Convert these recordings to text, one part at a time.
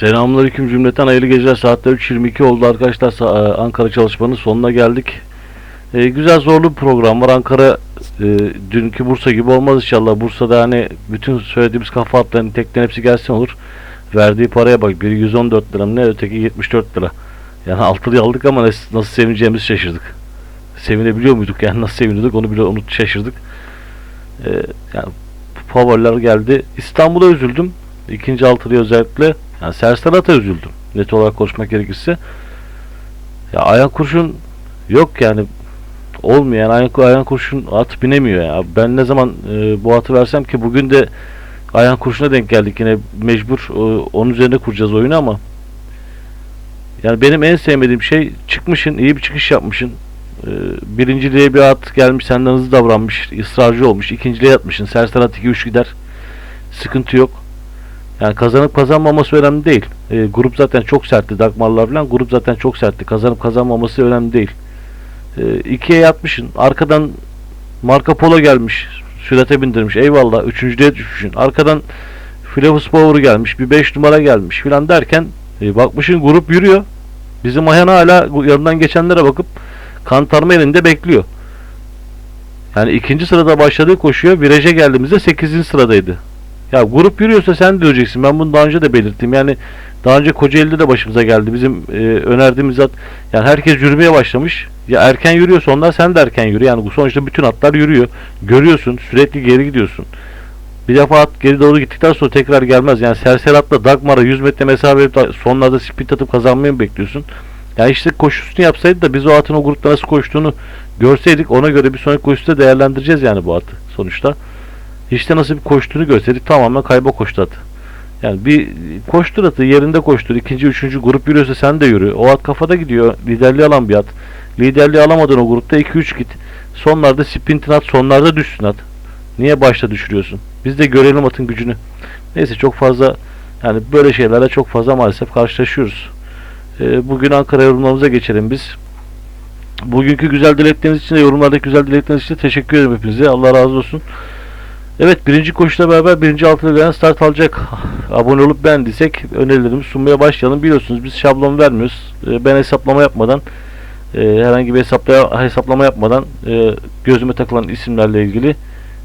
Selamünaleyküm cümleten hayırlı geceler. Saatler 3.22 oldu arkadaşlar. E, Ankara çalışmanın sonuna geldik. E, güzel zorlu bir program var. Ankara e, dünkü Bursa gibi olmaz inşallah. Bursa'da hani bütün söylediğimiz kafa atlarının tekten hepsi gelsin olur. Verdiği paraya bak. Biri 114 lira ne öteki 74 lira. Yani altılı aldık ama nasıl, nasıl sevineceğimizi şaşırdık. Sevinebiliyor muyduk yani nasıl seviniyorduk onu bile unut şaşırdık. E, yani favoriler geldi. İstanbul'a üzüldüm. İkinci altılıya özellikle. Yani Sersalat'a üzüldüm. Net olarak konuşmak gerekirse. Ya ayak kurşun yok yani. Olmuyor yani ayak kurşun at binemiyor ya. Ben ne zaman e, bu atı versem ki bugün de ayak kurşuna denk geldik yine mecbur e, onun üzerine kuracağız oyunu ama yani benim en sevmediğim şey çıkmışın iyi bir çıkış yapmışın e, birinciliğe bir at gelmiş senden hızlı davranmış ısrarcı olmuş ikinciliğe yatmışsın Sersalat 2-3 gider sıkıntı yok yani kazanıp kazanmaması önemli değil. E, grup zaten çok sertti. Dagmarlar falan grup zaten çok sertti. Kazanıp kazanmaması önemli değil. E, ikiye yatmışsın. Arkadan Marco Polo gelmiş. Sürate bindirmiş. Eyvallah. Üçüncüye düşmüşsün. Arkadan Flavus Power gelmiş. Bir 5 numara gelmiş filan derken e, bakmışın grup yürüyor. Bizim Ayhan hala yanından geçenlere bakıp kantarma elinde bekliyor. Yani ikinci sırada başladığı koşuyor. Viraja geldiğimizde 8. sıradaydı. Ya grup yürüyorsa sen de göreceksin. Ben bunu daha önce de belirttim. Yani daha önce Kocaeli'de de başımıza geldi. Bizim e, önerdiğimiz at yani herkes yürümeye başlamış. Ya erken yürüyorsa onlar sen de erken yürü. Yani bu sonuçta bütün atlar yürüyor. Görüyorsun. Sürekli geri gidiyorsun. Bir defa at geri doğru gittikten sonra tekrar gelmez. Yani Serserat'la Dagmar'a 100 metre mesafe sonlarda sprint atıp kazanmayı mı bekliyorsun? Yani işte koşusunu yapsaydı da biz o atın o grupta nasıl koştuğunu görseydik ona göre bir sonraki koşuda değerlendireceğiz yani bu atı sonuçta. İşte nasıl bir koştuğunu görseydik tamamen kayba koştu atı. Yani bir koştur atı yerinde koştur. ikinci üçüncü grup yürüyorsa sen de yürü. O at kafada gidiyor. Liderliği alan bir at. Liderliği alamadın o grupta 2-3 git. Sonlarda sprintin at. Sonlarda düşsün at. Niye başta düşürüyorsun? Biz de görelim atın gücünü. Neyse çok fazla yani böyle şeylerle çok fazla maalesef karşılaşıyoruz. Ee, bugün Ankara yorumlarımıza geçelim biz. Bugünkü güzel dilekleriniz için de yorumlardaki güzel dilekleriniz için de teşekkür ederim hepinize. Allah razı olsun. Evet birinci koşuyla beraber birinci altılı gelen start alacak. Abone olup beğendiysek önerilerimizi sunmaya başlayalım. Biliyorsunuz biz şablon vermiyoruz. Ee, Ben hesaplama yapmadan e, herhangi bir hesaplaya, hesaplama yapmadan e, gözüme takılan isimlerle ilgili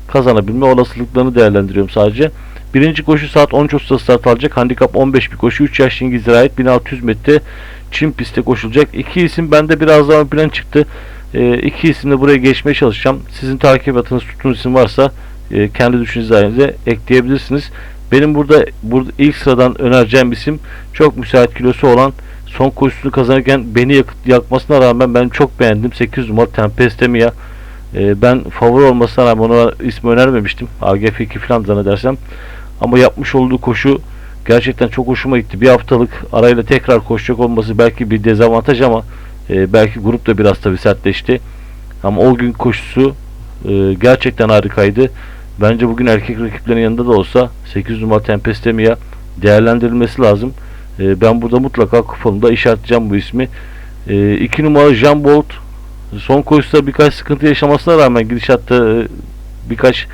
kazanabilme olasılıklarını değerlendiriyorum sadece. Birinci koşu saat 13.30'da start alacak. Handikap 15 bir koşu. 3 yaşlı İngilizlere ait 1600 metre Çin pistte koşulacak. İki isim bende biraz daha ön plan çıktı. E, iki isimle buraya geçmeye çalışacağım. Sizin takip atınız tuttuğunuz isim varsa e, kendi düşünceniz halinde ekleyebilirsiniz. Benim burada burada ilk sıradan önereceğim isim çok müsait kilosu olan son koşusunu kazanırken beni yak, yakmasına rağmen ben çok beğendim. 8 numara Tempeste Mia. E, ben favori olmasına rağmen ona ismi önermemiştim. AGF 2 falan zannedersem. Ama yapmış olduğu koşu gerçekten çok hoşuma gitti. Bir haftalık arayla tekrar koşacak olması belki bir dezavantaj ama e, belki grup da biraz tabii sertleşti. Ama o gün koşusu e, gerçekten harikaydı. Bence bugün erkek rakiplerin yanında da olsa 8 numara Tempeste Mia değerlendirilmesi lazım. E, ben burada mutlaka kupamda işaretleyeceğim bu ismi. 2 numara Jean Bolt son koşuda birkaç sıkıntı yaşamasına rağmen gidişatta e, birkaç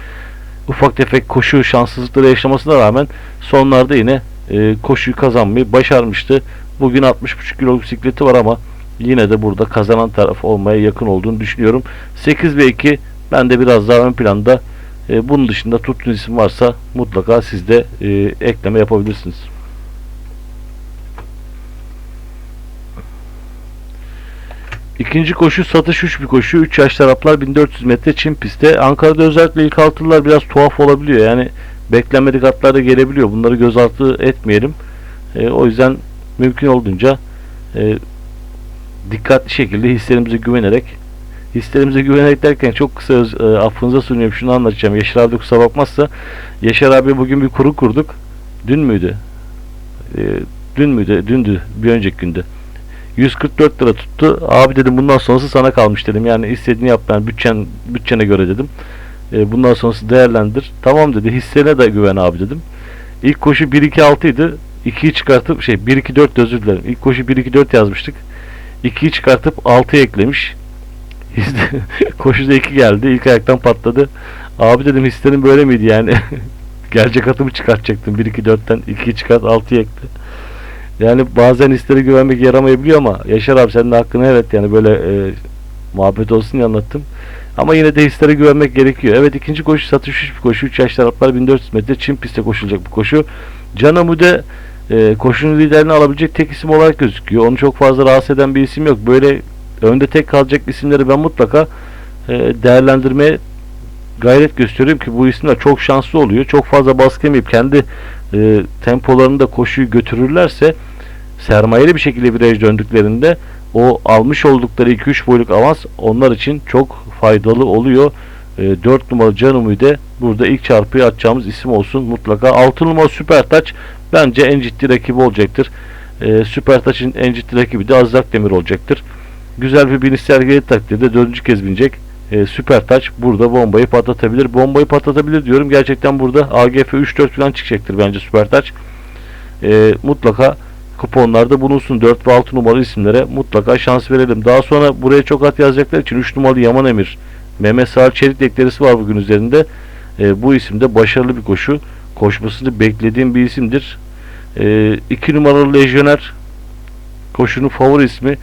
ufak tefek koşu şanssızlıkları yaşamasına rağmen sonlarda yine e, koşuyu kazanmayı başarmıştı. Bugün 60.5 kiloluk bisikleti var ama yine de burada kazanan taraf olmaya yakın olduğunu düşünüyorum. 8 ve 2 ben de biraz daha ön planda e, bunun dışında tuttuğunuz isim varsa mutlaka siz de e, ekleme yapabilirsiniz. İkinci koşu satış 3 bir koşu. 3 yaş taraflar 1400 metre Çin pistte. Ankara'da özellikle ilk altılılar biraz tuhaf olabiliyor. Yani beklenmedik atlar da gelebiliyor. Bunları göz ardı etmeyelim. E, o yüzden mümkün olduğunca e, dikkatli şekilde hislerimize güvenerek hislerimize güvenerek derken çok kısa öz, e, affınıza sunuyorum şunu anlatacağım. Yaşar abi kusura bakmazsa Yaşar abi bugün bir kuru kurduk. Dün müydü? E, dün müydü? Dündü. Bir önceki günde. 144 lira tuttu. Abi dedim bundan sonrası sana kalmış dedim. Yani istediğini yap ben bütçen bütçene göre dedim. E, bundan sonrası değerlendir. Tamam dedi. Hissene de güven abi dedim. İlk koşu 1-2-6 idi. 2'yi çıkartıp şey 1-2-4 özür dilerim. İlk koşu 1-2-4 yazmıştık. 2'yi çıkartıp 6'ya eklemiş. İşte koşuda 2 geldi. İlk ayaktan patladı. Abi dedim hislerin böyle miydi yani? Gerçek atımı çıkartacaktım. 1-2-4'ten 2'yi çıkart 6'ya ekle. Yani bazen hislere güvenmek yaramayabiliyor ama Yaşar abi senin hakkını evet yani böyle e, muhabbet olsun diye anlattım. Ama yine de hislere güvenmek gerekiyor. Evet ikinci koşu satış bir koşu. 3 yaşlı Araplar 1400 metre Çin pistte koşulacak bu koşu. Canamu'da e, koşunun liderini alabilecek tek isim olarak gözüküyor. Onu çok fazla rahatsız eden bir isim yok. Böyle önde tek kalacak isimleri ben mutlaka e, değerlendirmeye gayret gösteriyorum ki bu isimler çok şanslı oluyor. Çok fazla baskı yemeyip kendi e, tempolarında koşuyu götürürlerse sermayeli bir şekilde viraj döndüklerinde o almış oldukları 2-3 boyluk avans onlar için çok faydalı oluyor. E, 4 numaralı Canumu'yu da burada ilk çarpıyı atacağımız isim olsun mutlaka. 6 numara Süper Taç bence en ciddi rakibi olacaktır. E, Süper Taç'ın en ciddi rakibi de Azrak Demir olacaktır. Güzel bir biniş sergilediği takdirde dördüncü kez binecek. E, Süper Taç burada bombayı patlatabilir. Bombayı patlatabilir diyorum. Gerçekten burada AGF 3-4 falan çıkacaktır bence Süper Taç. E, mutlaka kuponlarda bulunsun. 4 ve 6 numaralı isimlere mutlaka şans verelim. Daha sonra buraya çok at yazacaklar için 3 numaralı Yaman Emir, Mehmet Sağır Çelik deklerisi var bugün üzerinde. E, bu isimde başarılı bir koşu. Koşmasını beklediğim bir isimdir. 2 e, numaralı Lejyoner koşunun favori ismi.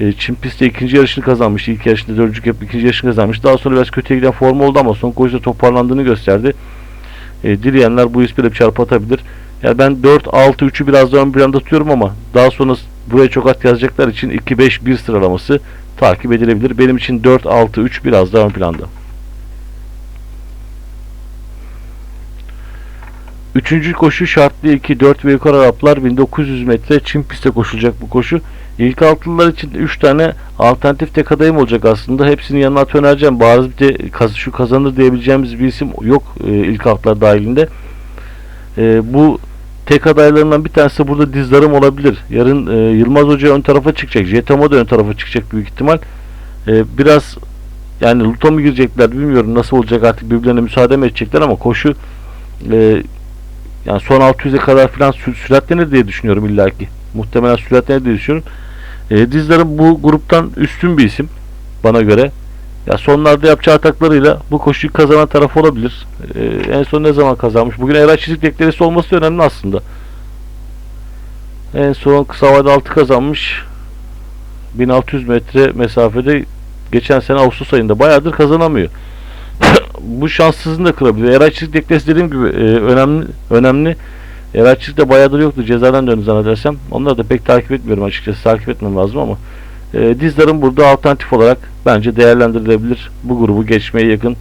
E, Çin pistte ikinci yarışını kazanmış. İlk yarışında dördüncü yapıp ikinci yarışını kazanmış. Daha sonra biraz kötüye giden formu oldu ama son koşuda toparlandığını gösterdi. E, dileyenler bu ismiyle bir çarpı atabilir. Yani ben 4-6-3'ü biraz daha ön planda tutuyorum ama daha sonra buraya çok at yazacaklar için 2-5-1 sıralaması takip edilebilir. Benim için 4-6-3 biraz daha ön planda. Üçüncü koşu şartlı 2 4 ve yukarı Araplar 1900 metre Çin pistte koşulacak bu koşu. İlk altılılar için 3 tane alternatif tek adayım olacak aslında. Hepsini yanına önereceğim. Bariz bir de kaz şu kazanır diyebileceğimiz bir isim yok e, ilk altlar dahilinde. E, bu tek adaylarından bir tanesi burada dizlerim olabilir. Yarın e, Yılmaz Hoca ön tarafa çıkacak. Jetamo da ön tarafa çıkacak büyük ihtimal. E, biraz yani Luto mu girecekler bilmiyorum nasıl olacak artık birbirlerine müsaade mi edecekler ama koşu e, yani son 600'e kadar falan sü süratlenir diye düşünüyorum illaki. Muhtemelen süratlenir diye düşünüyorum. E, dizlerim bu gruptan üstün bir isim bana göre. Ya sonlarda yapacağı ataklarıyla bu koşuyu kazanan taraf olabilir. Ee, en son ne zaman kazanmış? Bugün Eray Çizik deklaresi olması önemli aslında. En son kısa vadede 6 kazanmış. 1600 metre mesafede geçen sene Ağustos ayında bayağıdır kazanamıyor. bu şanssızını da kırabilir. Eray Çizik deklaresi dediğim gibi e, önemli önemli. Eray de bayağıdır yoktu. Cezadan döndü zannedersem. Onları da pek takip etmiyorum açıkçası. Takip etmem lazım ama. E, dizlerin burada alternatif olarak bence değerlendirilebilir. Bu grubu geçmeye yakın.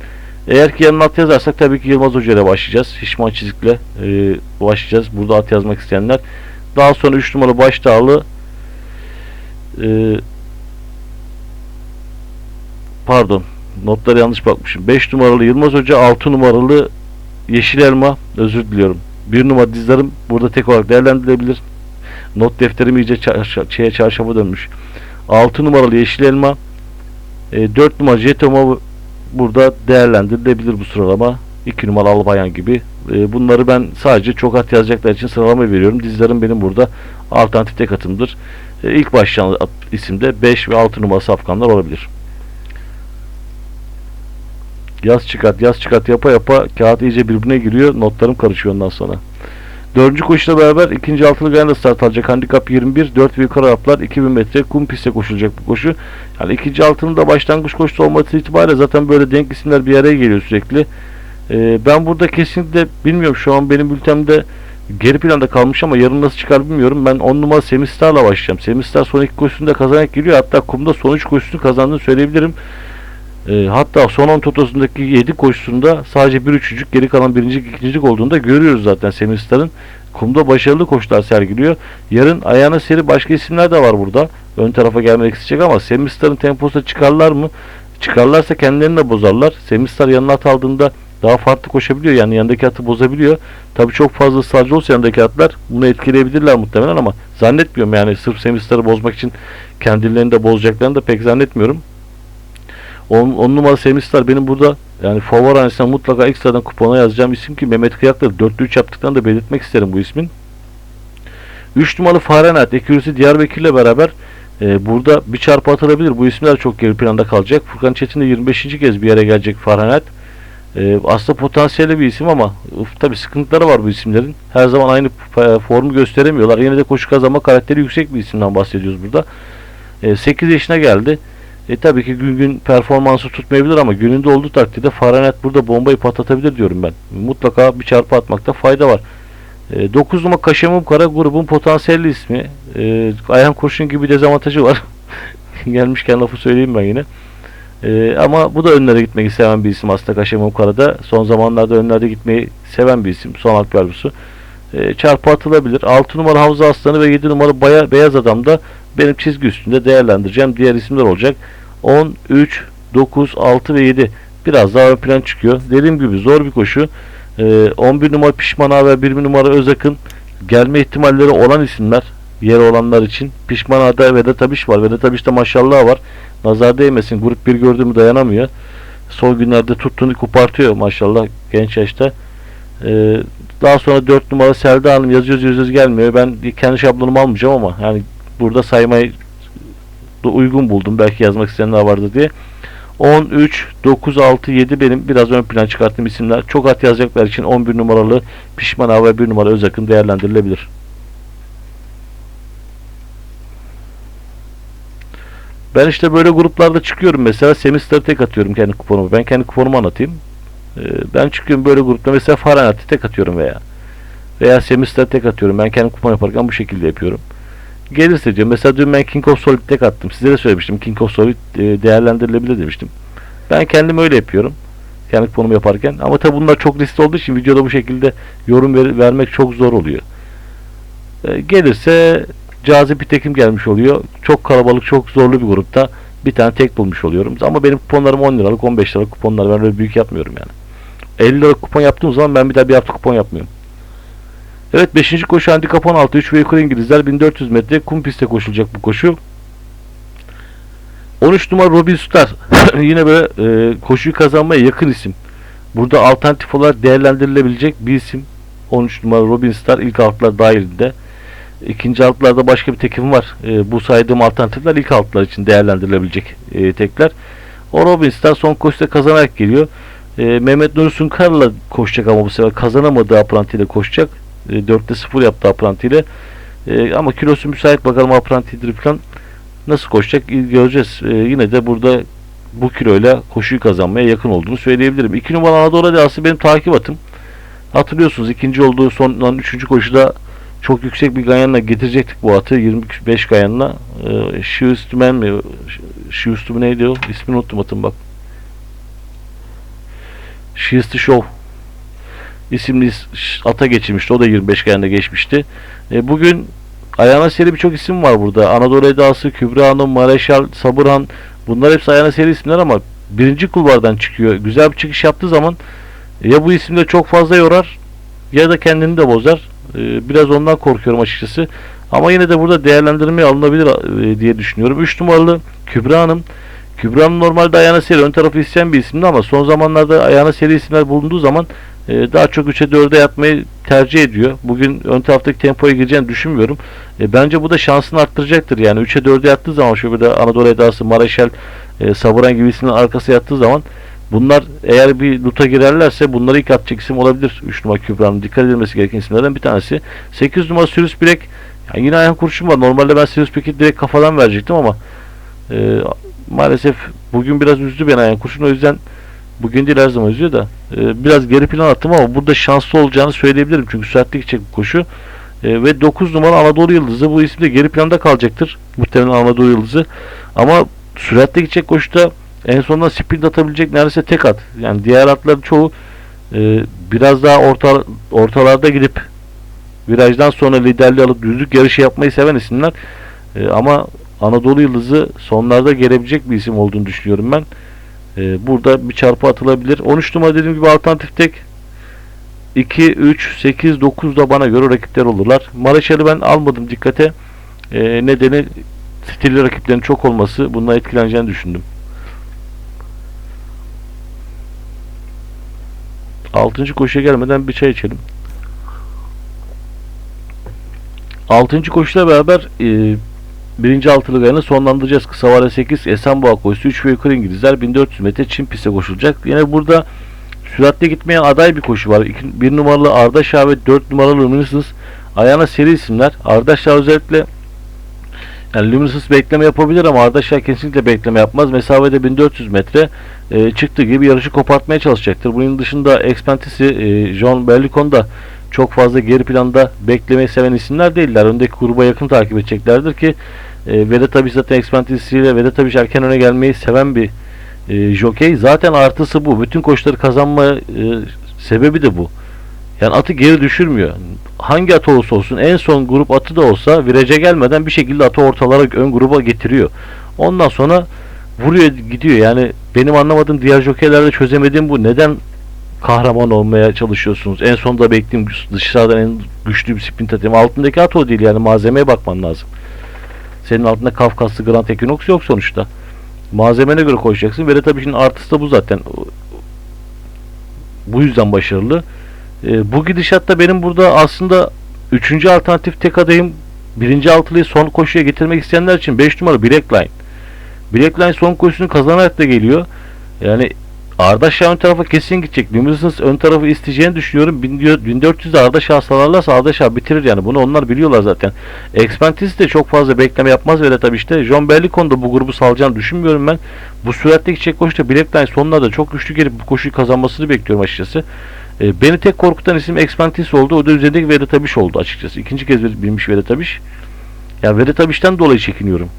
Eğer ki yanına at yazarsak tabii ki Yılmaz Hoca ile başlayacağız. Şişman çizikle e, başlayacağız. Burada at yazmak isteyenler. Daha sonra 3 numara baş dağlı e, pardon notları yanlış bakmışım. 5 numaralı Yılmaz Hoca 6 numaralı Yeşil Elma özür diliyorum. 1 numara dizlerim burada tek olarak değerlendirilebilir. Not defterim iyice çarş şeye çarşafa dönmüş. 6 numaralı yeşil elma e, 4 numaralı jetoma burada değerlendirilebilir bu sıralama. 2 numaralı albayan gibi. E, bunları ben sadece çok at yazacaklar için sıralama veriyorum. Dizlerim benim burada alternatif tek atımdır e, ilk başlayan isimde 5 ve 6 numaralı safkanlar olabilir yaz çıkart yaz çıkart yapa yapa kağıt iyice birbirine giriyor notlarım karışıyor ondan sonra Dördüncü koşuyla beraber ikinci altılı gene de start alacak. Handikap 21. 4 ve yukarı Araplar 2000 metre kum pistte koşulacak bu koşu. Yani ikinci altının da başlangıç koşusu olması itibariyle zaten böyle denk isimler bir araya geliyor sürekli. Ee, ben burada kesinlikle bilmiyorum şu an benim bültemde geri planda kalmış ama yarın nasıl çıkar bilmiyorum. Ben 10 numara Semistar'la başlayacağım. Semistar son iki koşusunda kazanarak geliyor. Hatta kumda son 3 koşusunu kazandığını söyleyebilirim. E, hatta son 10 totosundaki 7 koşusunda sadece bir üçüncük geri kalan birincilik ikincilik olduğunda görüyoruz zaten Semistar'ın. Kumda başarılı koşular sergiliyor. Yarın ayağına seri başka isimler de var burada. Ön tarafa gelmek isteyecek ama Semistar'ın temposuna çıkarlar mı? Çıkarlarsa kendilerini de bozarlar. Semistar yanına at aldığında daha farklı koşabiliyor. Yani yanındaki atı bozabiliyor. Tabii çok fazla ısrarcı olsa yanındaki atlar bunu etkileyebilirler muhtemelen ama zannetmiyorum yani sırf Semistar'ı bozmak için kendilerini de bozacaklarını da pek zannetmiyorum. 10, 10 numara Semistar benim burada yani favori hanesine mutlaka ekstradan kupona yazacağım isim ki Mehmet Kıyak'la 4'lü 3 yaptıktan da belirtmek isterim bu ismin. 3 numaralı Fahrenheit Ekürüsü Diyarbakır'la beraber e, burada bir çarpı atılabilir. Bu isimler çok geri planda kalacak. Furkan Çetin de 25. kez bir yere gelecek Fahrenheit. E, aslında potansiyelli bir isim ama tabi sıkıntıları var bu isimlerin. Her zaman aynı f- formu gösteremiyorlar. Yine de koşu kazanma karakteri yüksek bir isimden bahsediyoruz burada. E, 8 yaşına geldi. E tabii ki gün gün performansı tutmayabilir ama gününde olduğu takdirde Fahrenheit burada bombayı patlatabilir diyorum ben. Mutlaka bir çarpı atmakta fayda var. 9 numara Kaşemum Kara grubun potansiyelli ismi. E, Ayhan Kurşun gibi dezavantajı var. Gelmişken lafı söyleyeyim ben yine. E, ama bu da önlere gitmeyi seven bir isim aslında Kaşemum Kara'da. Son zamanlarda önlerde gitmeyi seven bir isim. Son halk yavrusu. E, çarpı atılabilir. 6 numara Havza Aslanı ve 7 numara Baya, Beyaz Adam da benim çizgi üstünde değerlendireceğim diğer isimler olacak. 10, 3, 9, 6 ve 7 biraz daha ön plan çıkıyor. Dediğim gibi zor bir koşu. Ee, 11 numara Pişman ve 1 numara Özak'ın gelme ihtimalleri olan isimler. Yer olanlar için. Pişman Ağa'da Vedat Abiş var. Vedat Abiş'te maşallah var. Nazar değmesin. Grup 1 gördüğümü dayanamıyor. Son günlerde tuttuğunu kopartıyor maşallah genç yaşta. Ee, daha sonra 4 numara Selda Hanım yazıyoruz yazıyoruz gelmiyor. Ben kendi şablonumu almayacağım ama yani burada saymayı uygun buldum. Belki yazmak isteyenler vardı diye. 10, 3, 9, 6, 7 benim biraz ön plan çıkarttığım isimler. Çok at yazacaklar için 11 numaralı Pişman ve 1 numara Özak'ın değerlendirilebilir. Ben işte böyle gruplarda çıkıyorum mesela Semistar'ı tek atıyorum kendi kuponumu. Ben kendi kuponumu anlatayım. Ee, ben çıkıyorum böyle grupta mesela Fahrenheit'i tek atıyorum veya veya Semistar'ı tek atıyorum. Ben kendi kupon yaparken bu şekilde yapıyorum gelirse diyor. Mesela dün ben King of Solid tek attım. Size de söylemiştim. King of Solid e, değerlendirilebilir demiştim. Ben kendim öyle yapıyorum. Kendi kuponumu yaparken. Ama tabi bunlar çok riskli olduğu için videoda bu şekilde yorum ver, vermek çok zor oluyor. E, gelirse cazip bir tekim gelmiş oluyor. Çok kalabalık, çok zorlu bir grupta bir tane tek bulmuş oluyorum. Ama benim kuponlarım 10 liralık, 15 liralık kuponlar. Ben öyle büyük yapmıyorum yani. 50 liralık kupon yaptığım zaman ben bir daha bir hafta kupon yapmıyorum. Evet 5. koşu handikap 16 3 ve yukarı İngilizler 1400 metre kum pistte koşulacak bu koşu. 13 numara Robin Star yine böyle e, koşuyu kazanmaya yakın isim. Burada alternatif olarak değerlendirilebilecek bir isim. 13 numara Robin Star ilk altlar dahilinde. İkinci altlarda başka bir tekim var. E, bu saydığım alternatifler ilk altlar için değerlendirilebilecek e, tekler. O Robin Star son koşuda kazanarak geliyor. E, Mehmet Nuri Sunkar'la koşacak ama bu sefer kazanamadığı aprantiyle koşacak. E, 4'te 0 yaptı aprantiyle. E, ama kilosu müsait bakalım aprantidir falan nasıl koşacak göreceğiz. E, yine de burada bu kiloyla koşuyu kazanmaya yakın olduğunu söyleyebilirim. 2 numara Anadolu Adası benim takip atım. Hatırlıyorsunuz ikinci olduğu sondan üçüncü koşuda çok yüksek bir ganyanla getirecektik bu atı 25 ganyanla. E, Şiüstümen mi? Şiüstümen neydi o? İsmini unuttum atın bak. Şiüstü Show isimli ata geçirmişti. O da 25 ganyanla geçmişti. E, bugün ayağına seri birçok isim var burada. Anadolu Edası, Kübra Hanım, Mareşal, Sabırhan bunlar hepsi ayağına seri isimler ama birinci kulvardan çıkıyor. Güzel bir çıkış yaptığı zaman ya bu isimde çok fazla yorar ya da kendini de bozar. Ee, biraz ondan korkuyorum açıkçası. Ama yine de burada değerlendirmeye alınabilir e, diye düşünüyorum. 3 numaralı Kübra Hanım. Kübra Hanım normalde ayağına seri ön tarafı isteyen bir isimdi ama son zamanlarda ayağına seri isimler bulunduğu zaman e, daha çok 3'e 4'e yatmayı tercih ediyor. Bugün ön taraftaki tempoya gireceğini düşünmüyorum. E, bence bu da şansını arttıracaktır. Yani 3'e 4'e yattığı zaman şu bir Anadolu Edası, Mareşal, e, Saburan gibi isimlerin arkası yattığı zaman bunlar eğer bir luta girerlerse bunları ilk atacak isim olabilir. 3 numara Kübra'nın dikkat edilmesi gereken isimlerden bir tanesi. 8 numara Sirius Bilek yani yine ayağım kurşun var. Normalde ben Sirius Bilek'i direkt kafadan verecektim ama e, maalesef bugün biraz üzdü beni ayağım kurşun. O yüzden bugün değil her zaman üzüyor da e, biraz geri plan attım ama burada şanslı olacağını söyleyebilirim. Çünkü süratli gidecek bu koşu. E, ve 9 numara Anadolu Yıldızı bu isim geri planda kalacaktır. Muhtemelen Anadolu Yıldızı. Ama süratli gidecek koşuda en sonunda sprint atabilecek neredeyse tek at. Yani diğer atların çoğu e, biraz daha orta, ortalarda gidip virajdan sonra liderliği alıp düzlük yarışı yapmayı seven isimler. E, ama Anadolu Yıldızı sonlarda gelebilecek bir isim olduğunu düşünüyorum ben. E, burada bir çarpı atılabilir. 13 numara dediğim gibi alternatif tek 2, 3, 8, 9 da bana göre rakipler olurlar. Mareşal'i ben almadım dikkate. E, nedeni stilli rakiplerin çok olması bundan etkileneceğini düşündüm. 6. koşuya gelmeden bir çay içelim. 6. koşuyla beraber e, birinci altılı gayanı sonlandıracağız. Kısa vara 8 Esenboğa koşusu 3 ve yukarı İngilizler 1400 metre Çin piste koşulacak. Yine burada süratle gitmeyen aday bir koşu var. İki, bir numaralı Ardaşa ve 4 numaralı Luminescence ayağına seri isimler. Ardaşa özellikle yani Luminescence bekleme yapabilir ama Ardaşa kesinlikle bekleme yapmaz. Mesafede 1400 metre e, çıktığı gibi yarışı kopartmaya çalışacaktır. Bunun dışında Expentisi, e, John Berlicon da çok fazla geri planda beklemeyi seven isimler değiller. Öndeki gruba yakın takip edeceklerdir ki e, Vedat abi zaten Expentisi ile Vedat abi erken öne gelmeyi seven bir e, jokey. Zaten artısı bu. Bütün koşuları kazanma e, sebebi de bu. Yani atı geri düşürmüyor. Hangi at olursa olsun en son grup atı da olsa virece gelmeden bir şekilde atı ortalara ön gruba getiriyor. Ondan sonra vuruyor gidiyor. Yani benim anlamadığım diğer jokeylerde çözemediğim bu. Neden kahraman olmaya çalışıyorsunuz? En sonda beklediğim dışarıdan en güçlü bir sprint atayım. Altındaki at o değil yani malzemeye bakman lazım. Senin altında Kafkaslı Grand Equinox yok sonuçta. Malzemene göre koşacaksın. Ve tabii şimdi artısı da bu zaten. Bu yüzden başarılı. E, bu gidişatta benim burada aslında üçüncü alternatif tek adayım. Birinci altılıyı son koşuya getirmek isteyenler için 5 numara Blackline. Blackline son koşusunu kazanarak da geliyor. Yani Ardaşa ön tarafa kesin gidecek. Luminescence ön tarafı isteyeceğini düşünüyorum. 1400'de Ardaşa salarlarsa Ardaşa bitirir yani. Bunu onlar biliyorlar zaten. Expantis de çok fazla bekleme yapmaz ve de tabii işte John Berlicon da bu grubu salacağını düşünmüyorum ben. Bu süratte gidecek koşuda Blackline sonlarda çok güçlü gelip bu koşuyu kazanmasını bekliyorum açıkçası. E, beni tek korkutan isim Expantis oldu. O da üzerindeki Vedetabiş oldu açıkçası. İkinci kez binmiş Vedetabiş. Yani Vedetabiş'ten dolayı çekiniyorum.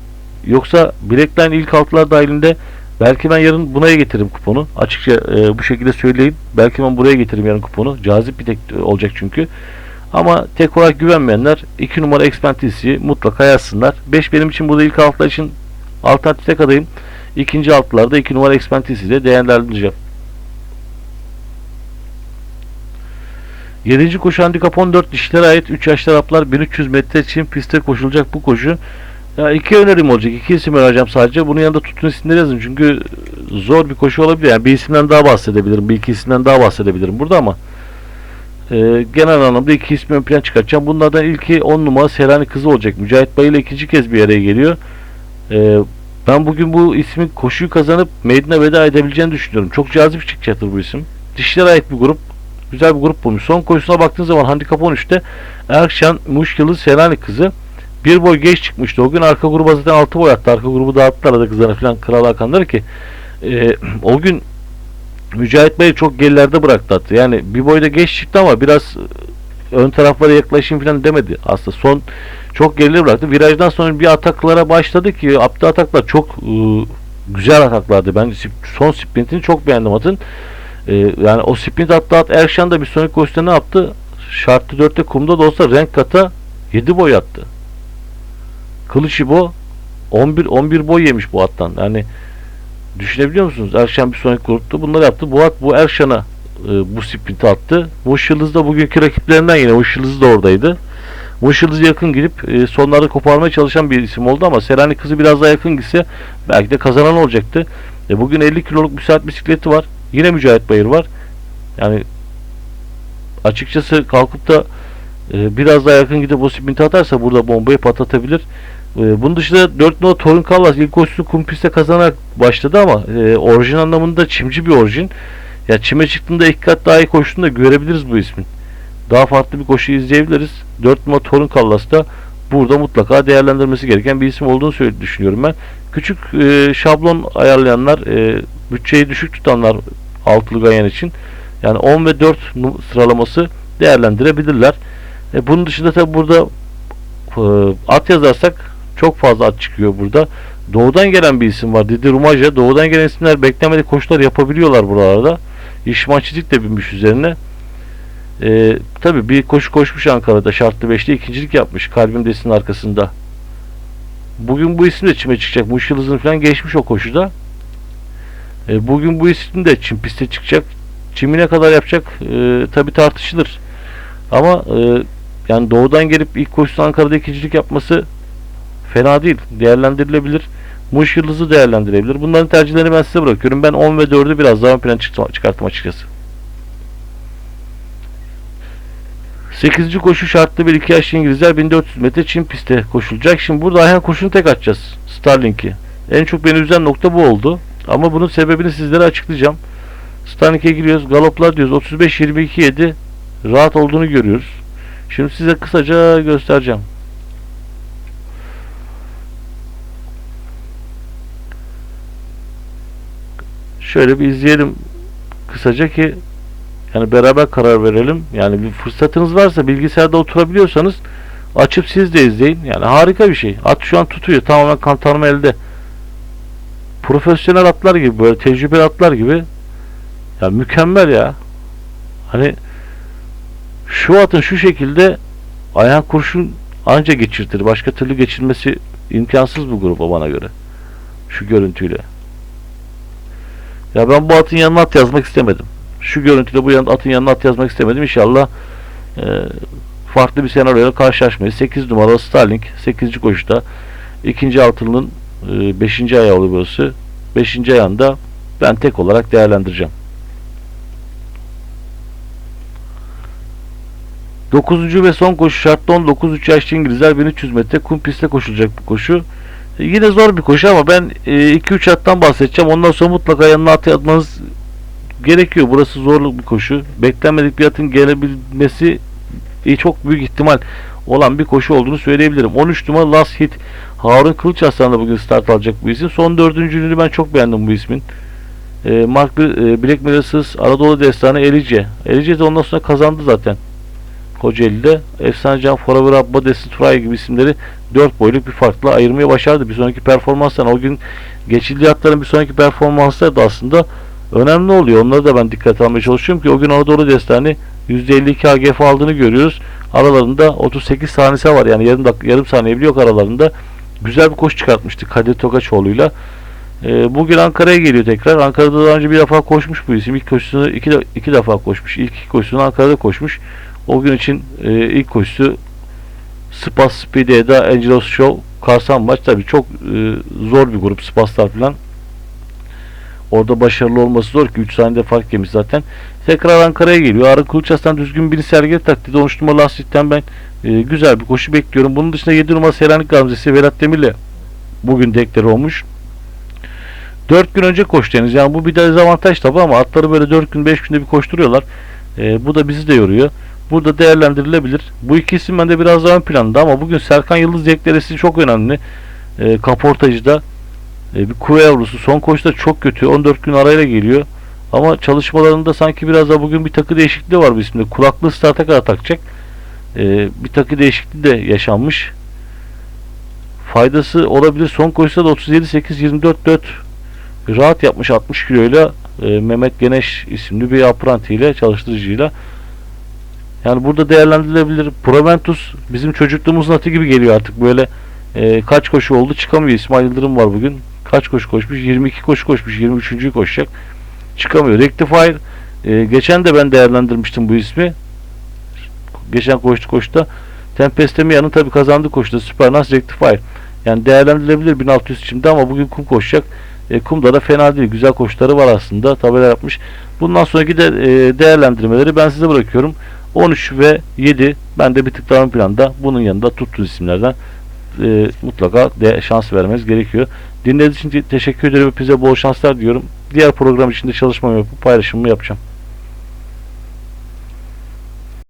Yoksa Blackline ilk altılar dahilinde belki ben yarın bunaya getiririm kuponu. Açıkça e, bu şekilde söyleyeyim. Belki ben buraya getiririm yarın kuponu. Cazip bir tek olacak çünkü. Ama tek olarak güvenmeyenler 2 numara Expantis'i mutlaka yazsınlar. 5 benim için burada ilk altılar için alternatif tek adayım. İkinci altılarda 2 numara Expantis'i de değerlendireceğim. 7. koşu handikap 14 dişlere ait 3 yaşlı Araplar 1300 metre için pistte koşulacak bu koşu. Ya iki önerim olacak. İki isim önereceğim sadece. Bunun yanında tutun isimleri yazın. Çünkü zor bir koşu olabilir. Yani bir isimden daha bahsedebilirim. Bir iki isimden daha bahsedebilirim burada ama e, genel anlamda iki ismi ön plan çıkartacağım. Bunlardan ilki 10 numara Serani kızı olacak. Mücahit Bey ile ikinci kez bir araya geliyor. E, ben bugün bu ismin koşuyu kazanıp meydana veda edebileceğini düşünüyorum. Çok cazip çıkacaktır bu isim. Dişlere ait bir grup güzel bir grup bulmuş. Son koşusuna baktığın zaman handikap 13'te Erkşan Muşkilı Selani kızı bir boy geç çıkmıştı. O gün arka gruba zaten 6 boy attı. Arka grubu dağıttılar da kızlara falan Kral Hakanları ki e, o gün Mücahit Bey çok gerilerde bıraktı attı. Yani bir boyda geç çıktı ama biraz ön taraflara yaklaşayım falan demedi. Aslında son çok geride bıraktı. Virajdan sonra bir ataklara başladı ki yaptığı ataklar çok e, güzel ataklardı. Ben son sprintini çok beğendim atın. E, yani o sprint attığı at Erşan da bir sonraki koşuda ne yaptı? Şartlı 4'te kumda da olsa renk kata 7 boy attı. Kılıç İbo 11 11 boy yemiş bu attan. Yani düşünebiliyor musunuz? Erşan bir sonraki grupta bunları yaptı. Bu at bu Erşan'a e, bu sprinti attı. Muş Yıldız da bugünkü rakiplerinden yine Muş Yıldız da oradaydı. Muş Yıldız yakın gidip e, sonlarda koparmaya çalışan bir isim oldu ama Serani kızı biraz daha yakın gitse belki de kazanan olacaktı. E, bugün 50 kiloluk müsait bisikleti var. Yine Mücahit Bayır var. Yani açıkçası kalkıp da e, biraz daha yakın gidip o sprinti atarsa burada bombayı patlatabilir. E, bunun dışında 4 numara Torun Kallas ilk koşusunu kum pistte kazanarak başladı ama e, orijin anlamında çimci bir orijin. Ya çime çıktığında iki kat daha iyi koştuğunda görebiliriz bu ismin. Daha farklı bir koşu izleyebiliriz. 4 numara Torun Kallas da burada mutlaka değerlendirmesi gereken bir isim olduğunu söyledi düşünüyorum ben. Küçük e, şablon ayarlayanlar, e, bütçeyi düşük tutanlar altılı ganyan için yani 10 ve 4 sıralaması değerlendirebilirler. E, bunun dışında tabi burada e, at yazarsak çok fazla at çıkıyor burada. Doğudan gelen bir isim var. Didi Rumaja. Doğudan gelen isimler beklemedi koşular yapabiliyorlar buralarda. İşmaççılık de binmiş üzerine. Ee, tabii bir koşu koşmuş Ankara'da şartlı 5'te ikincilik yapmış. Kalbim desin arkasında. Bugün bu isim de çime çıkacak. Muş Yıldız'ın falan geçmiş o koşuda. Ee, bugün bu isim de çim piste çıkacak. Çimine kadar yapacak e, tabii tartışılır. Ama e, yani doğudan gelip ilk koşusu Ankara'da ikincilik yapması fena değil. Değerlendirilebilir. Muş Yıldız'ı değerlendirebilir. Bunların tercihlerini ben size bırakıyorum. Ben 10 ve 4'ü biraz daha ön plan çıkarttım açıkçası. 8. koşu şartlı bir iki yaşlı İngilizler 1400 metre Çin pistte koşulacak. Şimdi burada Ayhan koşunu tek atacağız. Starlink'i. En çok beni üzen nokta bu oldu. Ama bunun sebebini sizlere açıklayacağım. Starlink'e giriyoruz. Galoplar diyoruz. 35 22 7 rahat olduğunu görüyoruz. Şimdi size kısaca göstereceğim. Şöyle bir izleyelim kısaca ki yani beraber karar verelim. Yani bir fırsatınız varsa bilgisayarda oturabiliyorsanız açıp siz de izleyin. Yani harika bir şey. At şu an tutuyor. Tamamen kantarma elde. Profesyonel atlar gibi böyle tecrübeli atlar gibi. Ya mükemmel ya. Hani şu atın şu şekilde ayağın kurşun anca geçirtir. Başka türlü geçirmesi imkansız bu gruba bana göre. Şu görüntüyle. Ya ben bu atın yanına at yazmak istemedim. Şu görüntüde bu atın yanına at yazmak istemedim. İnşallah e, farklı bir senaryoyla karşılaşmayız. 8 numaralı Starlink 8. koşuda ikinci altının 5. ayağı oluyor burası. 5. ayağında ben tek olarak değerlendireceğim. 9. ve son koşu şartlı 19 3 yaşlı İngilizler 1300 metre kum pistte koşulacak bir koşu. E, Yine zor bir koşu ama ben 2-3 attan bahsedeceğim. Ondan sonra mutlaka yanına at atmanız gerekiyor. Burası zorluk bir koşu. Beklenmedik bir atın gelebilmesi e, çok büyük ihtimal olan bir koşu olduğunu söyleyebilirim. 13 numara Last Hit. Harun Kılıç Aslan da bugün start alacak bu isim. Son dördüncülüğünü ben çok beğendim bu ismin. E, Mark e, Black Mirror'sız Anadolu Destanı Elice. Elice de ondan sonra kazandı zaten. Kocaeli'de. Efsane Can Forever Abba Turay gibi isimleri 4 boyluk bir farkla ayırmayı başardı. Bir sonraki performanstan o gün geçildiği atların bir sonraki performansları da aslında önemli oluyor. Onları da ben dikkat almaya çalışıyorum ki o gün Anadolu Destanı %52 AGF aldığını görüyoruz. Aralarında 38 saniyesi var. Yani yarım, dak- yarım saniye bile yok aralarında. Güzel bir koş çıkartmıştı Kadir Tokaçoğlu'yla. Ee, bugün Ankara'ya geliyor tekrar. Ankara'da daha önce bir defa koşmuş bu isim. İlk koşusunu iki, iki defa koşmuş. İlk iki koşusunu Ankara'da koşmuş. O gün için e, ilk koşusu Spas Speedy'de Angelos Show Karsan maç tabii çok e, zor bir grup Spaslar falan. Orada başarılı olması zor ki 3 saniyede fark yemiş zaten. Tekrar Ankara'ya geliyor. Arın Kuluças'tan düzgün bir sergi taktiği 13 numaralı lastikten ben e, güzel bir koşu bekliyorum. Bunun dışında 7 numaralı Selanik Gamzesi Vedat Demir'le bugün dekleri olmuş. 4 gün önce koştu henüz. Yani bu bir dezavantaj tabi ama atları böyle 4 gün 5 günde bir koşturuyorlar. E, bu da bizi de yoruyor. Burada değerlendirilebilir. Bu iki isim bende biraz daha ön planda ama bugün Serkan Yıldız deklaresi çok önemli. E, kaportajda e, bir kuru yavrusu son koşuda çok kötü. 14 gün arayla geliyor. Ama çalışmalarında sanki biraz da bugün bir takı değişikliği var bu isimde. Kulaklığı starta kadar takacak. E, bir takı değişikliği de yaşanmış. Faydası olabilir. Son koşuda da 37-8-24-4 rahat yapmış 60 kiloyla e, Mehmet Geneş isimli bir apranti ile çalıştırıcıyla. Yani burada değerlendirilebilir. Proventus bizim çocukluğumuzun atı gibi geliyor artık böyle e, kaç koşu oldu çıkamıyor. İsmail Yıldırım var bugün. Kaç koşu koşmuş? 22 koşu koşmuş. 23. koşacak. Çıkamıyor. Rectifier e, geçen de ben değerlendirmiştim bu ismi. Geçen koştu koşta. Tempestemia'nın tabi kazandığı koşuda Supernas Rectifier. Yani değerlendirilebilir 1600 içinde ama bugün kum koşacak. E, kumda da fena değil. Güzel koşuları var aslında. Tabela yapmış. Bundan sonraki de e, değerlendirmeleri ben size bırakıyorum. 13 ve 7 ben de bir tık daha ön planda. Bunun yanında tuttuğunuz isimlerden e, mutlaka de şans vermeniz gerekiyor. Dinlediğiniz için te- teşekkür ederim. Hepinize bol şanslar diyorum. Diğer program için de çalışmamı yapıp paylaşımımı yapacağım.